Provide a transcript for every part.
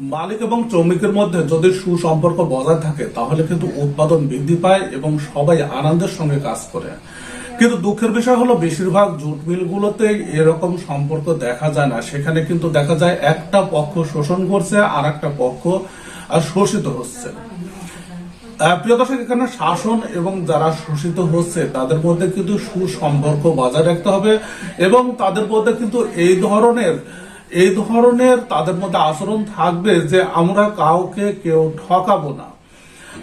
মালিক এবং শ্রমিকের মধ্যে যদি সুসম্পর্ক বজায় থাকে, তাহলে কিন্তু উৎপাদন বৃদ্ধি পায় এবং সবাই আনন্দের সঙ্গে কাজ করে। কিন্তু দুঃখের বিষয় হলো, বেশিরভাগ জুট মিলগুলোতে এরকম সম্পর্ক দেখা যায় না। সেখানে কিন্তু দেখা যায় একটা পক্ষ শোষণ করছে আর একটা পক্ষ শোষিত হচ্ছে। প্রিয় দর্শক, এখানে শাসন এবং যারা শোষিত হচ্ছে, তাদের মধ্যে কিন্তু সুসম্পর্ক বজায় রাখতে হবে এবং তাদের মধ্যে কিন্তু এই ধরনের এই ধরনের তাদের মধ্যে আচরণ থাকবে যে আমরা কাউকে কেউ ঠকাবো না।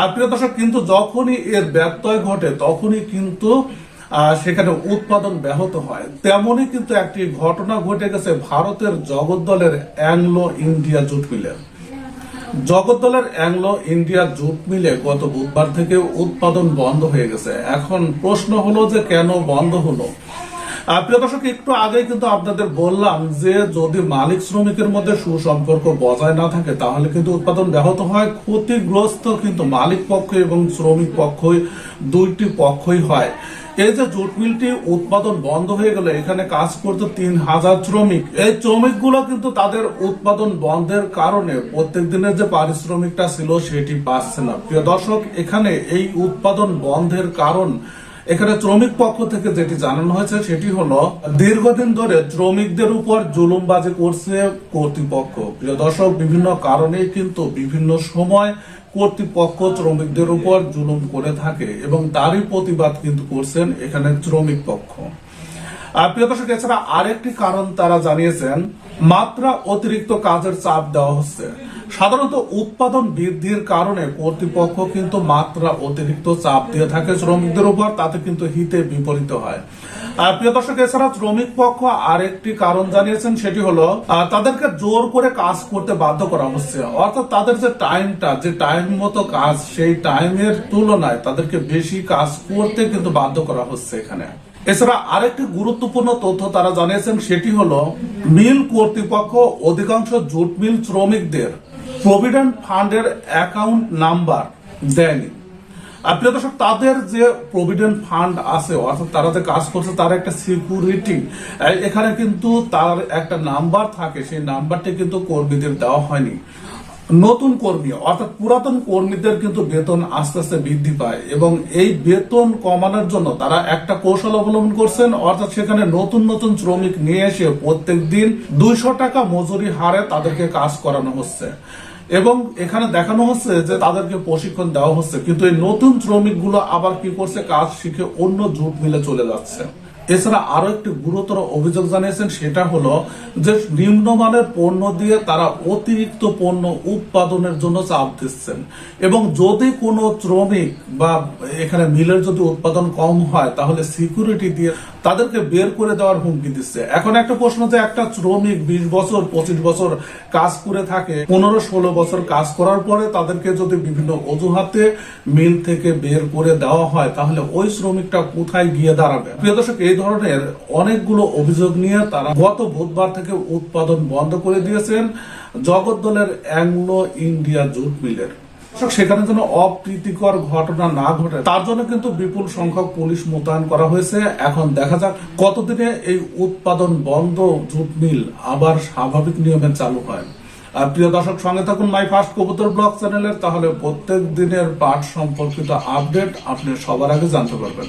আর প্রিয় দর্শক, কিন্তু যখনই এর ব্যত্যয় ঘটে, তখনই কিন্তু সেখানে উৎপাদন ব্যাহত হয়। তেমনই কিন্তু একটি ঘটনা ঘটে গেছে ভারতের জগদ্দলের অ্যাংলো ইন্ডিয়া জুট মিলের জগদ্দলের অ্যাংলো ইন্ডিয়া জুট মিলে গত বুধবার থেকে উৎপাদন বন্ধ হয়ে গেছে। এখন প্রশ্ন হলো যে কেন বন্ধ হলো? প্রিয় দর্শক, একটু আগে কিন্তু আপনাদের বললাম যে যদি মালিক শ্রমিকের মধ্যে সুসম্পর্ক বজায় না থাকে, তাহলে কিন্তু উৎপাদন ব্যাহত হয়। ক্ষতিগ্রস্ত কিন্তু মালিক পক্ষ এবং শ্রমিক পক্ষই, দুইটি পক্ষই হয়। এই যে জুট মিলটি উৎপাদন বন্ধ হয়ে গেল, এখানে কাজ করতো তিন হাজার শ্রমিক। এই শ্রমিকগুলো কিন্তু তাদের উৎপাদন বন্ধের কারণে প্রত্যেক দিনের যে পারিশ্রমিকটা ছিল, সেটি পাচ্ছে না। প্রিয় দর্শক, এখানে এই উৎপাদন বন্ধের কারণ এখানে শ্রমিক পক্ষ থেকে যেটি জানানো হয়েছে, সেটি হলো, দীর্ঘদিন ধরে শ্রমিকদের উপর জুলুমবাজি করছে কর্তৃপক্ষ। প্রিয় দর্শক, বিভিন্ন কারণে কিন্তু বিভিন্ন সময় কর্তৃপক্ষ শ্রমিকদের উপর জুলুম করে থাকে এবং তারই প্রতিবাদ কিন্তু করছেন এখানে শ্রমিক পক্ষ। প্রিয় দর্শক, এছাড়া আরেকটি কারণ তারা জানিয়েছেন, মাত্রা অতিরিক্ত কাজের চাপ দেওয়া হচ্ছে। সাধারণত উৎপাদন বৃদ্ধির কারণে কর্তৃপক্ষ কিন্তু মাত্রা অতিরিক্ত চাপ দিয়ে থাকে শ্রমিকদের উপর, তাতে কিন্তু হিতে বিপরীত হয়। আর প্রিয় দর্শক, এছাড়া শ্রমিক পক্ষ আরেকটি কারণ জানিয়েছেন, সেটি হলো তাদেরকে জোর করে কাজ করতে বাধ্য করা হচ্ছে। অর্থাৎ তাদের যে টাইমটা, যে টাইম মতো কাজ, সেই টাইমের তুলনায় তাদেরকে বেশি কাজ করতে কিন্তু বাধ্য করা হচ্ছে এখানে। এছাড়া আরেকটি গুরুত্বপূর্ণ তথ্য তারা জানিয়েছেন, সেটি হলো, মিল কর্তৃপক্ষ অধিকাংশ জুট মিল শ্রমিকদের প্রভিডেন্ট ফান্ডের অ্যাকাউন্ট নাম্বার দেয়নি। প্রিয় দর্শক তাদের যে প্রভিডেন্ট ফান্ড আছে, অর্থাৎ তারা যে কাজ করছে, তার একটা সিকিউরিটি এখানে কিন্তু তার একটা নাম্বার থাকে, সেই নাম্বারটি কিন্তু কর্মীদের দেওয়া হয়নি। নতুন কর্মী, অর্থাৎ পুরাতন কর্মীদের কিন্তু বেতন আস্তে আস্তে বৃদ্ধি পায় এবং এই বেতন কমানোর জন্য তারা একটা কৌশল অবলম্বন করছেন, অর্থাৎ সেখানে নতুন নতুন শ্রমিক নিয়ে এসে প্রত্যেক দিন দুইশো টাকা মজুরি হারে তাদেরকে কাজ করানো হচ্ছে। এবং এখানে দেখানো হচ্ছে যে তাদেরকে প্রশিক্ষণ দেওয়া হচ্ছে, কিন্তু এই নতুন শ্রমিকগুলো আবার কি করছে? কাজ শিখে অন্য জুট মিলে চলে যাচ্ছে। এছাড়া আরও একটি গুরুতর অভিযোগ জানিয়েছেন, সেটা হলো যে নিম্নমানের পণ্য দিয়ে তারা অতিরিক্ত পণ্য উৎপাদনের জন্য চাপ দিচ্ছেন। এবং যদি কোনো শ্রমিক বা এখানে মিলের যদি উৎপাদন কম হয়, তাহলে সিকিউরিটি দিয়ে তাদেরকে বের করে দেওয়ার হুমকি দিচ্ছে। এখন একটা প্রশ্ন যে একটা শ্রমিক বিশ বছর, পঁচিশ বছর কাজ করে থাকে, পনেরো, ষোলো বছর কাজ করার পরে তাদেরকে যদি বিভিন্ন অজুহাতে মিল থেকে বের করে দেওয়া হয়, তাহলে ওই শ্রমিকটা কোথায় গিয়ে দাঁড়াবে? প্রিয় দর্শক, এই ধরনের অনেকগুলো অভিযোগ নিয়ে তারা গত বুধবার থেকে উৎপাদন বন্ধ করে দিয়েছেন। জগদ্দলের অ্যাংলো ইন্ডিয়া জুট মিলের। সেখানে যেন অপ্রীতিকর ঘটনা না ঘটে, তার জন্য কিন্তু বিপুল সংখ্যক পুলিশ মোতায়েন করা হয়েছে। এখন দেখা যাক কতদিনে এই উৎপাদন বন্ধ জুট মিল আবার স্বাভাবিক নিয়মে চালু হয়। আর প্রিয় দর্শক, সঙ্গে থাকুন মাই ফার্স্ট কবুতর ব্লগ চ্যানেলের। তাহলে প্রত্যেক দিনের পাঠ সম্পর্কিত আপডেট আপনি সবার আগে জানতে পারবেন।